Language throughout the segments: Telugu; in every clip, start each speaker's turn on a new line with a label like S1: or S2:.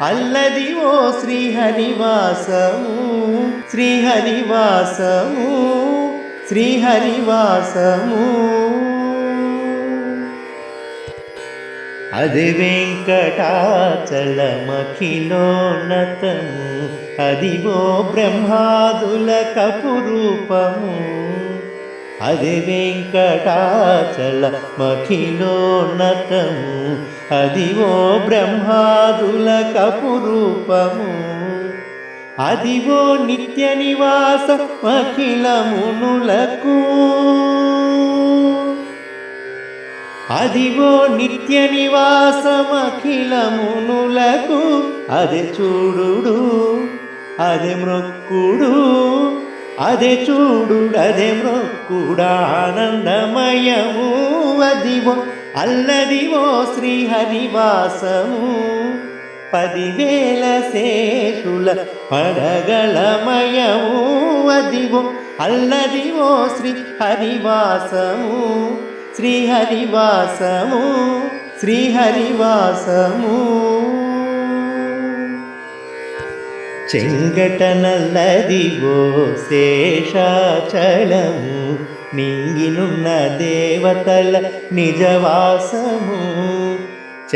S1: అల్లది ఓ శ్రీహరివాసము శ్రీహరివాసము శ్రీహరివాసము. అది వెంకటాచలమఖిలోన్నతము అదివో బ్రహ్మాదుల కపురూపము. అది వెంకటాచల మఖిలోన్నతము అదివో బ్రహ్మాదుల కపురూపము. అదివో నిత్య నివాస మఖిలమునులకు అదివో నిత్య నివాస మఖిలమునులకు అది చూడు అది మృక్కుడు అదే చూడు అదే మ్రొక్కుడానందమయము అదివో అల్లదివో శ్రీహరివాసము. పదివేల శేషుల పడగలమయము అదివో అల్లదివో శ్రీ హరివాసము శ్రీహరివాసము శ్రీహరివాసము. చెంగటనల్లదివో శేషాచలము నీగినున్న దేవతల నిజవాసము.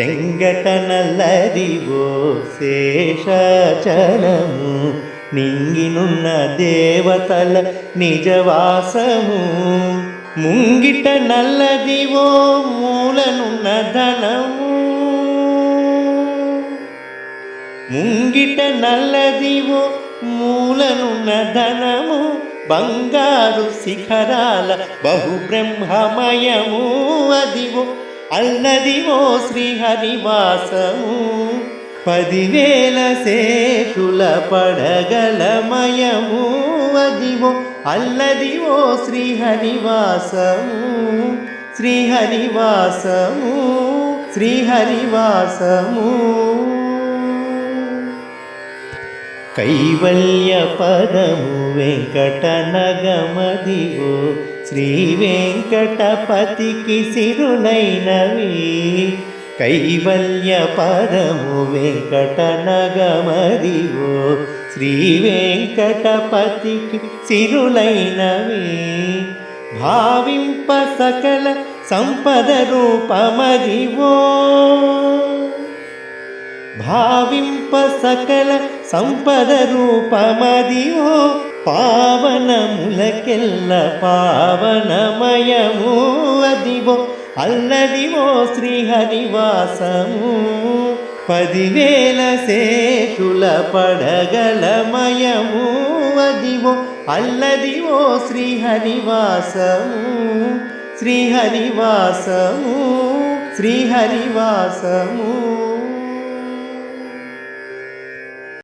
S1: చెంగటనల్లదివో శేషాచలము నింగినున్న దేవతల నిజవాసము. ముంగిట నల్లదివో మూలనున్న ధనము. ముంగిట నల్లదివు మూలనున్న ధనము బంగారు శిఖరాల బహుబ్రహ్మమయము అదివో అల్లదివో శ్రీహరివాసము. పదివేల శేషుల పడగలమయము అదివో అల్లదివో శ్రీహరివాసము. శ్రీహరివాసము శ్రీహరివాసము. కైవల్య పదము వెంకటనగమదివో శ్రీ వెంకటపతికి సిరునైనవి కైవల్య పదము వెంకటనగమదివో శ్రీ వెంకటపతికి సిరులైనవి. భావింప సకల సంపద రూపమదివో భావింప సకల సంపద రూపమదివో పావనములకెల్ల పావనమయము అదివో అల్లదివో శ్రీహరివాసము. పదివేల శేషుల పడగలమయము అదివో అల్లదివో శ్రీహరివాసము. శ్రీహరివాసము శ్రీహరివాసము.